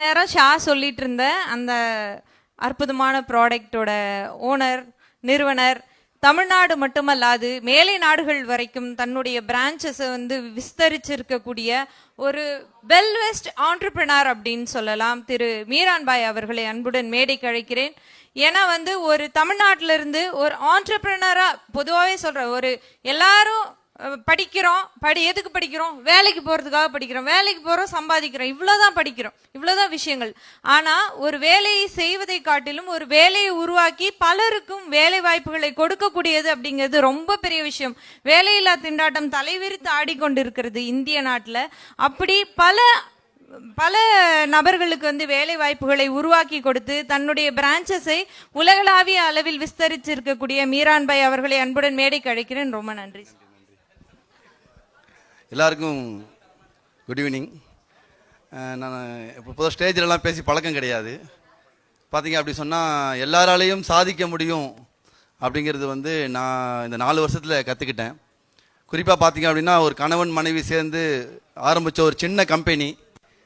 நேரம் ஷா சொல்லிட்டு இருந்த அந்த அற்புதமான ப்ராடக்டோட ஓனர் நிறுவனர் தமிழ்நாடு மட்டுமல்லாது மேலை நாடுகள் வரைக்கும் தன்னுடைய பிரான்ச்சஸை வந்து விஸ்தரிச்சிருக்கக்கூடிய ஒரு வெல் வெஸ்ட் ஆண்டர்பிரினார் அப்படின்னு சொல்லலாம். திரு மீரான்பாய் அவர்களை அன்புடன் மேடை கழைக்கிறேன் ஏன்னா வந்து ஒரு தமிழ்நாட்டிலிருந்து ஒரு ஆண்டர்பிரினராக பொதுவாகவே சொல்கிற ஒரு எல்லாரும் படிக்கிறோம். படி எதுக்கு படிக்கிறோம்? வேலைக்கு போகிறதுக்காக படிக்கிறோம். வேலைக்கு போகிறோம் சம்பாதிக்கிறோம். இவ்வளோதான் படிக்கிறோம். இவ்வளோதான் விஷயங்கள். ஆனால் ஒரு வேலையை செய்வதை காட்டிலும் ஒரு வேலையை உருவாக்கி பலருக்கும் வேலை வாய்ப்புகளை கொடுக்கக்கூடியது அப்படிங்கிறது ரொம்ப பெரிய விஷயம். வேலையில்லா திண்டாட்டம் தலைவிரித்து ஆடிக்கொண்டிருக்கிறது இந்திய நாட்டில். அப்படி பல பல நபர்களுக்கு வந்து வேலை வாய்ப்புகளை உருவாக்கி கொடுத்து தன்னுடைய பிரான்ச்சஸை உலகளாவிய அளவில் விஸ்தரிச்சிருக்கக்கூடிய மீரான்பாய் அவர்களை அன்புடன் மேடைக்கு அழைக்கிறேன். ரொம்ப நன்றி. எல்லாருக்கும் குட் ஈவினிங் நான் இப்போ புது ஸ்டேஜிலலாம் பேசி பழக்கம் கிடையாது. பார்த்தீங்க அப்படி சொன்னால் எல்லாராலையும் சாதிக்க முடியும் அப்படிங்கிறது வந்து நான் இந்த நாலு வருஷத்தில் கற்றுக்கிட்டேன் குறிப்பாக பார்த்தீங்க அப்படின்னா ஒரு கணவன் மனைவி சேர்ந்து ஆரம்பித்த ஒரு சின்ன கம்பெனி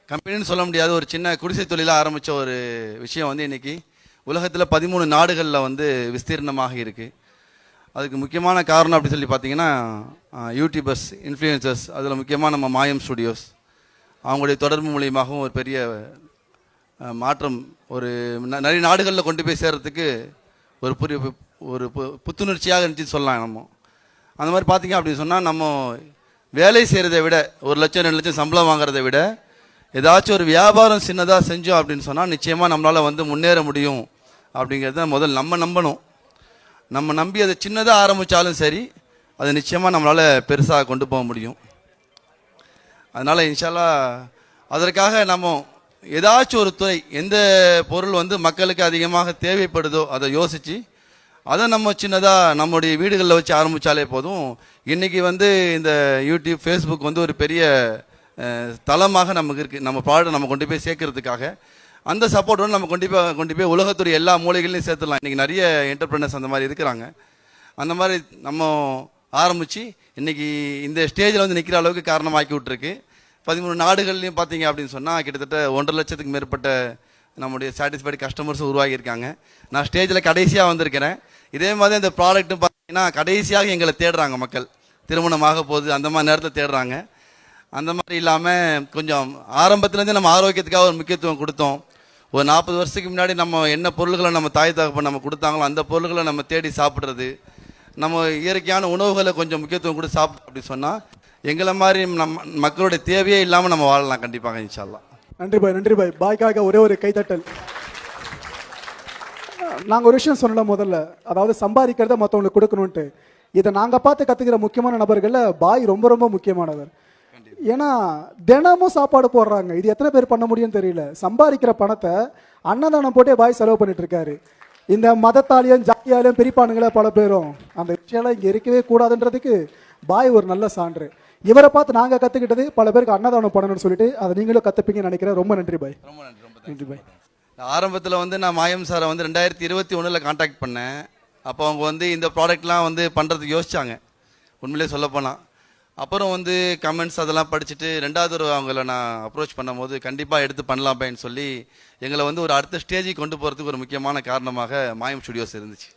கம்பெனின்னு சொல்ல முடியாது ஒரு சின்ன குடிசை தொழிலாக ஆரம்பித்த ஒரு விஷயம் வந்து இன்றைக்கி உலகத்தில் பதிமூணு நாடுகளில் வந்து விஸ்தீர்ணமாக இருக்குது அதுக்கு முக்கியமான காரணம் அப்படி சொல்லி பார்த்தீங்கன்னா யூடியூபர்ஸ் இன்ஃப்ளூயன்சர்ஸ் அதில் முக்கியமாக நம்ம மாயம் ஸ்டுடியோஸ் அவங்களுடைய தொடர்பு மூலியமாகவும் ஒரு பெரிய மாற்றம் ஒரு ந- நிறைய நாடுகளில் கொண்டு போய் சேர்கிறதுக்கு ஒரு புரிய ஒரு பு- புத்துணர்ச்சியாக இருந்துச்சு சொல்லலாம் நம்ம. அந்த மாதிரி பார்த்தீங்க அப்படின்னு சொன்னால் நம்ம வேலை செய்கிறத விட ஒரு லட்சம் ரெண்டு லட்சம் சம்பளம் வாங்குறத விட ஏதாச்சும் ஒரு வியாபாரம் சின்னதாக செஞ்சோம் அப்படின்னு சொன்னால் நிச்சயமாக நம்மளால் வந்து முன்னேற முடியும் அப்படிங்கிறத முதல் நம்ம நம்பணும். நம்ம நம்பி அதை சின்னதாக ஆரம்பித்தாலும் சரி அது நிச்சயமாக நம்மளால் பெருசாக கொண்டு போக முடியும். அதனால் இன்ஷால்லா அதற்காக நம்ம ஏதாச்சும் ஒரு துறை எந்த பொருள் வந்து மக்களுக்கு அதிகமாக தேவைப்படுதோ அதை யோசித்து அதை நம்ம சின்னதாக நம்முடைய வீடுகளில் வச்சு ஆரம்பித்தாலே போதும். இன்றைக்கி வந்து இந்த யூடியூப் ஃபேஸ்புக் வந்து ஒரு பெரிய தளமாக நமக்கு இருக்குது நம்ம பாடம் நம்ம கொண்டு போய் சேர்க்கறதுக்காக அந்த சப்போர்ட்டோட நம்ம கொண்டு போய் கொண்டு போய் உலகத்துடைய எல்லா மூலைகளையும் சேர்த்துடலாம். இன்றைக்கி நிறைய என்டர்பிரினர்ஸ் அந்த மாதிரி இருக்கிறாங்க. அந்த மாதிரி நம்ம ஆரம்பித்து இன்றைக்கி இந்த ஸ்டேஜில் வந்து நிற்கிற அளவுக்கு காரணமாக்கி விட்ருக்கு பதிமூணு நாடுகள்லையும் பார்த்தீங்க அப்படின்னு சொன்னால் கிட்டத்தட்ட ஒன்றரை லட்சத்துக்கு மேற்பட்ட நம்முடைய சாட்டிஸ்ஃபைடு கஸ்டமர்ஸும் உருவாகியிருக்காங்க நான் ஸ்டேஜில் கடைசியாக வந்திருக்கிறேன். இதே மாதிரி இந்த ப்ராடக்ட்டும் பார்த்தீங்கன்னா கடைசியாக எங்களை தேடுறாங்க மக்கள். திருமணமாக போகுது அந்த மாதிரி நேரத்தில் தேடுறாங்க. அந்த மாதிரி இல்லாமல் கொஞ்சம் ஆரம்பத்துலேருந்து நம்ம ஆரோக்கியத்துக்காக ஒரு முக்கியத்துவம் கொடுத்தோம். ஒரு நாற்பது வருஷத்துக்கு முன்னாடி நம்ம என்ன பொருள்களை நம்ம தாய் தகப்பன் நம்ம கொடுத்தாங்களோ அந்த பொருள்களை நம்ம தேடி சாப்பிட்றது நம்ம இயற்கையான உணவுகளை கொஞ்சம் முக்கியத்துவம் கொடுத்து சாப்பிட்டோம் அப்படி சொன்னால் எங்களை மாதிரி நம்ம மக்களுடைய தேவையே இல்லாமல் நம்ம வாழலாம் கண்டிப்பாக இன்ஷால்லாம் நன்றி பாய் நன்றி பாய். பாய்க்காக ஒரே ஒரு கைத்தட்டல் நாங்கள் ஒரு விஷயம் சொல்லலாம் முதல்ல. அதாவது சம்பாதிக்கிறத மற்றவங்களுக்கு கொடுக்கணுன்ட்டு இதை நாங்கள் பார்த்து கற்றுக்கிற முக்கியமான நபர்களில் பாய் ரொம்ப ரொம்ப முக்கியமானவர். ஏன்னா தினமும் சாப்பாடு போடுறாங்க. இது எத்தனை பேர் பண்ண முடியும்னு தெரியல. சம்பாதிக்கிற பணத்தை அன்னதானம் போட்டே பாய் செலவு பண்ணிட்டு இருக்காரு. இந்த மதத்தாலையும் ஜாதியாலையும் பிரிப்பானுங்களே பல பேரும். அந்த விஷயம்லாம் இங்கே இருக்கவே கூடாதுன்றதுக்கு பாய் ஒரு நல்ல சான்று. இவரை பார்த்து நாங்கள் கற்றுக்கிட்டது பல பேருக்கு அன்னதானம் பண்ணணும்னு சொல்லிட்டு அதை நீங்களும் கற்றுப்பீங்கன்னு நினைக்கிறேன். ரொம்ப நன்றி பாய். ரொம்ப நன்றி ரொம்ப நன்றி. பாய். ஆரம்பத்தில் வந்து நான் மாயம் சாரை வந்து ரெண்டாயிரத்தி இருபத்தி ஒன்றில் காண்டாக்ட் பண்ணேன். அப்போ அவங்க வந்து இந்த ப்ராடக்ட்லாம் வந்து பண்ணுறதுக்கு யோசிச்சாங்க. உண்மையிலே சொல்லப்போனால் அப்புறம் வந்து கமெண்ட்ஸ் அதெல்லாம் படிச்சுட்டு ரெண்டாவது தடவை அவங்கள நான் அப்ரோச் பண்ணும்போது கண்டிப்பாக எடுத்து பண்ணலாமேன்னு சொல்லி எங்களை வந்து ஒரு அடுத்த ஸ்டேஜுக்கு கொண்டு போகிறதுக்கு ஒரு முக்கியமான காரணமாக மாயம் ஸ்டுடியோஸ் இருந்துச்சு.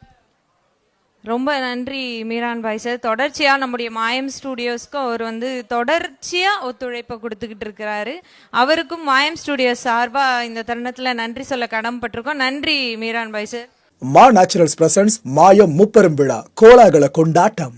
ரொம்ப நன்றி மீரான் பாய் சார். தொடர்ச்சியா நம்முடைய மாயம் ஸ்டுடியோஸ்க்கு அவர் வந்து தொடர்ச்சியா ஒத்துழைப்பை கொடுத்துக்கிட்டு இருக்கிறாரு. அவருக்கும் மாயம் ஸ்டுடியோஸ் சார்பா இந்த தருணத்துல நன்றி சொல்ல கடமைப்பட்டிருக்கோம் நன்றி மீரான் பாய் சார். மா நேச்சுரல்ஸ் பிரசன்ஸ் மாயம் முப்பெரும் விழா. கோலாகல கொண்டாட்டம்.